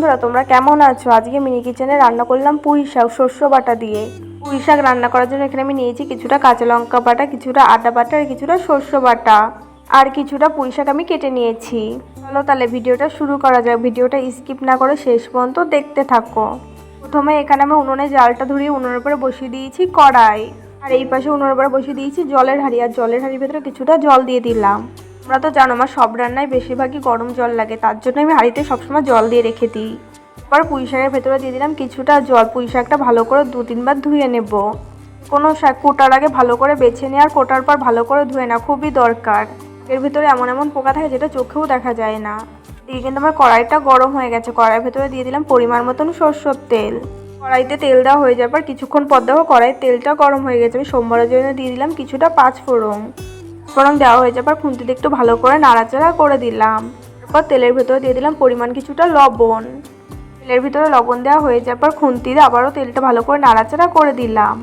বন্ধুরা, তোমরা কেমন আছো? আজকে মিনি কিচেনে রান্না করলাম পুঁই শাক শস্য বাটা দিয়ে। পুঁই শাক রান্না করার জন্য এখানে আমি নিয়েছি কিছুটা কাঁচা লঙ্কা বাটা, কিছুটা আদা বাটা আর কিছুটা শস্য বাটা। আর কিছুটা পুঁই শাক আমি কেটে নিয়েছি। চলো তাহলে ভিডিওটা শুরু করা যাক। ভিডিওটা স্কিপ না করে শেষ পর্যন্ত দেখতে থাকো। প্রথমে এখানে আমি উনুনে জালটা ধরিয়ে উনুনের উপরে বসিয়ে দিয়েছি কড়াই। আর এই পাশে উনুনের উপরে বসিয়ে দিয়েছি জলের হাঁড়ি। আর জলের হাঁড়ির ভেতরে কিছুটা জল দিয়ে দিলাম। তোমরা তো জানো, আমার সব রান্নায় বেশিরভাগই গরম জল লাগে। তার জন্য আমি হাঁড়িতে সবসময় জল দিয়ে রেখে দিই। এবার পুঁই শাকের ভেতরে দিয়ে দিলাম কিছুটা জল। পুঁই শাকটা ভালো করে দু তিনবার ধুয়ে নেব। কোনো শাক কোটার আগে ভালো করে বেছে নিয়ে আর কোটার পর ভালো করে ধুয়ে না খুবই দরকার। এর ভিতরে এমন এমন পোকা থাকে যেটা চোখেও দেখা যায় না। দিয়ে কিন্তু আমার কড়াইটা গরম হয়ে গেছে। কড়াইয়ের ভেতরে দিয়ে দিলাম পরিমাণ মতন সর্ষের তেল। কড়াইতে তেল দেওয়া হয়ে যাওয়ার পর কিছুক্ষণ পর দেখো কড়াইয়ের তেলটা গরম হয়ে গেছে। আমি সোমবারের জন্য দিয়ে দিলাম কিছুটা পাঁচ ফোড়ন ফোড়ন দেওয়া হয়ে যাওয়ার পর খুন্তিতে একটু ভালো করে নাড়াচাড়া করে দিলাম। তারপর তেলের ভেতরে দিয়ে দিলাম পরিমাণ কিছুটা লবণ। তেলের ভিতরে লবণ দেওয়া হয়ে যাওয়ার পর দিয়ে আবারও তেলটা ভালো করে নাড়াচাড়া করে দিলাম।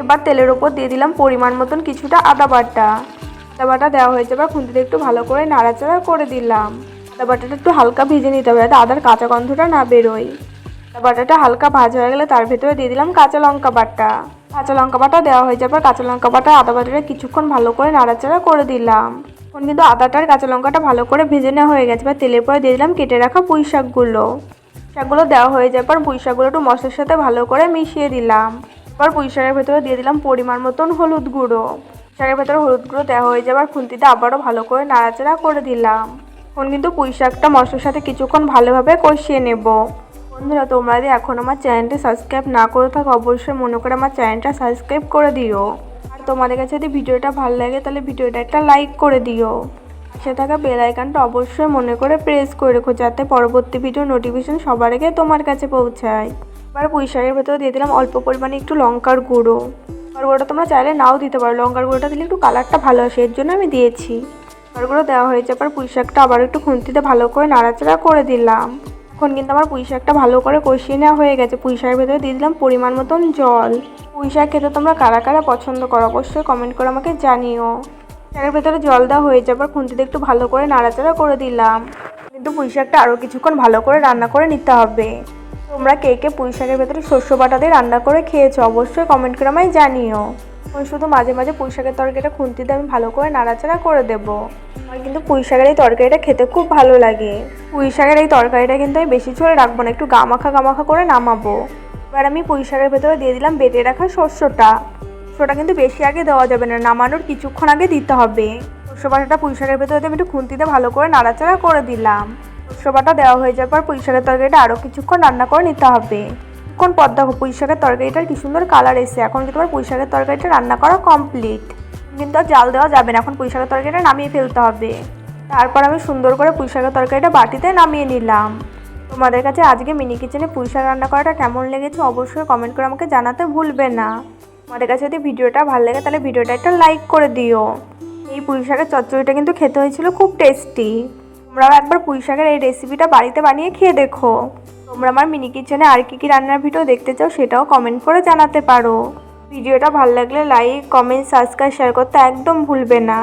এবার তেলের ওপর দিয়ে দিলাম পরিমাণ মতন কিছুটা আদা বাটা। আদা বাটা দেওয়া হয়ে পর খুন্তিতে একটু ভালো করে নাড়াচাড়া করে দিলাম। আদা বাটাটা একটু হালকা ভেজে নিতে হবে যাতে আদার কাঁচা গন্ধটা না বেরোয়। আদা বাটাটা হালকা ভাজা হয়ে গেলে তার ভেতরে দিয়ে দিলাম কাঁচা লঙ্কা বাটা। কাঁচা লঙ্কা বাটা দেওয়া হয়ে যাওয়ার পর কাঁচা লঙ্কা বাটা আদা বাটাটা কিছুক্ষণ ভালো করে নাড়াচাড়া করে দিলাম। এখন কিন্তু আদাটার কাঁচা লঙ্কাটা ভালো করে ভেজে নেওয়া হয়ে গেছে বা তেলের পরে দিয়ে দিলাম কেটে রাখা পুঁই শাকগুলো। শাকগুলো দেওয়া হয়ে যাওয়ার পর পুঁই শাকগুলো একটু মশলার সাথে ভালো করে মিশিয়ে দিলাম। এবার পুঁই শাকের ভেতরে দিয়ে দিলাম পরিমাণ মতন হলুদ গুঁড়ো। শাকের ভেতরে হলুদ গুঁড়ো দেওয়া হয়ে যাবার খুন্তিতে আবারও ভালো করে নাড়াচাড়া করে দিলাম। এখন কিন্তু পুঁই শাকটা মশলার সাথে কিছুক্ষণ ভালোভাবে কষিয়ে নেব। বন্ধুরা, তোমরা যদি এখন আমার চ্যানেলটি সাবস্ক্রাইব না করে থাকো, অবশ্যই মনে করে আমার চ্যানেলটা সাবস্ক্রাইব করে দিও। আর তোমাদের কাছে যদি ভিডিওটা ভালো লাগে, তাহলে ভিডিওটা একটা লাইক করে দিও। পাশে থাকা বেল আইকনটা অবশ্যই মনে করে প্রেস করে রেখো, যাতে পরবর্তী ভিডিও নোটিফিকেশন সবার আগে তোমার কাছে পৌঁছায়। এবার পুঁই শাকের ভেতরে দিয়ে দিলাম অল্প পরিমাণে একটু লঙ্কার গুঁড়ো। লঙ্কার গুঁড়োটা তোমরা চাইলে নাও দিতে পারো। লঙ্কার গুঁড়োটা দিলে একটু কালারটা ভালো আসে, এর জন্য আমি দিয়েছি। লঙ্কার গুঁড়ো দেওয়া হয়েছে, এবার পুঁই শাকটা আবার একটু খুন্তিতে ভালো করে নাড়াচাড়া করে দিলাম। এখন কিন্তু আমার পুঁই শাকটা ভালো করে কষিয়ে নেওয়া হয়ে গেছে। পুঁই শাকের ভেতরে দিয়ে দিলাম পরিমাণ মতন জল। পুঁই শাক খেতে তোমরা কারা কারা পছন্দ করো অবশ্যই কমেন্ট করে আমাকে জানিও। শাকের ভেতরে জল দেওয়া হয়ে যাবার খুন্তিতে একটু ভালো করে নাড়াচাড়া করে দিলাম। কিন্তু পুঁই শাকটা আরও কিছুক্ষণ ভালো করে রান্না করে নিতে হবে। তোমরা কে কে পুঁই শাকের ভেতরে শস্য বাটা দিয়ে রান্না করে খেয়েছো অবশ্যই কমেন্ট করে আমায় জানিও। এখন শুধু মাঝে মাঝে পুঁই শাকের তরকারিটা খুন্তিতে আমি ভালো করে নাড়াচাড়া করে দেবো। আমার কিন্তু পুঁই শাকের এই তরকারিটা খেতে খুব ভালো লাগে। পুঁই শাকের এই তরকারিটা কিন্তু আমি বেশি ঝোল রাখব না, একটু গামাখা গামাখা করে নামাবো। এবার আমি পুঁই শাকের ভেতরে দিয়ে দিলাম বেটে রাখা শস্যটা শস্যটা কিন্তু বেশি আগে দেওয়া যাবে না, নামানোর কিছুক্ষণ আগে দিতে হবে। শস্য বাটাটা পুঁই শাকের ভেতরে আমি একটু খুন্তিতে ভালো করে নাড়াচাড়া করে দিলাম। শস্য বাটা দেওয়া হয়ে যাওয়ার পর পুঁই শাকের তরকারিটা আরও কিছুক্ষণ রান্না করে নিতে হবে। কোন পদ দেখো পুঁই শাকের তরকারিটার কি সুন্দর কালার এসে এখন কিন্তু আমার পুঁই শাকের তরকারিটা রান্না করা কমপ্লিট কিন্তু আর জাল দেওয়া যাবে না। এখন পুঁই শাকের তরকারিটা নামিয়ে ফেলতে হবে। তারপর আমি সুন্দর করে পুঁই শাকের তরকারিটা বাটিতে নামিয়ে নিলাম। তোমাদের কাছে আজকে মিনি কিচেনে পুঁই শাক রান্না করাটা কেমন লেগেছে অবশ্যই কমেন্ট করে আমাকে জানাতে ভুলবে না। তোমাদের কাছে যদি ভিডিওটা ভালো লাগে, তাহলে ভিডিওটা একটা লাইক করে দিও। এই পুঁই শাকের চচ্চড়িটা কিন্তু খেতে হয়েছিল খুব টেস্টি তোমরাও একবার পুঁই শাকের এই রেসিপিটা বাড়িতে বানিয়ে খেয়ে দেখো। তোমরা আমার মিনি কিচেনে আর কী কী রান্নার ভিডিও দেখতে চাও সেটাও কমেন্ট করে জানাতে পারো। ভিডিওটা ভালো লাগলে লাইক কমেন্ট সাবস্ক্রাইব শেয়ার করতে একদম ভুলবে না।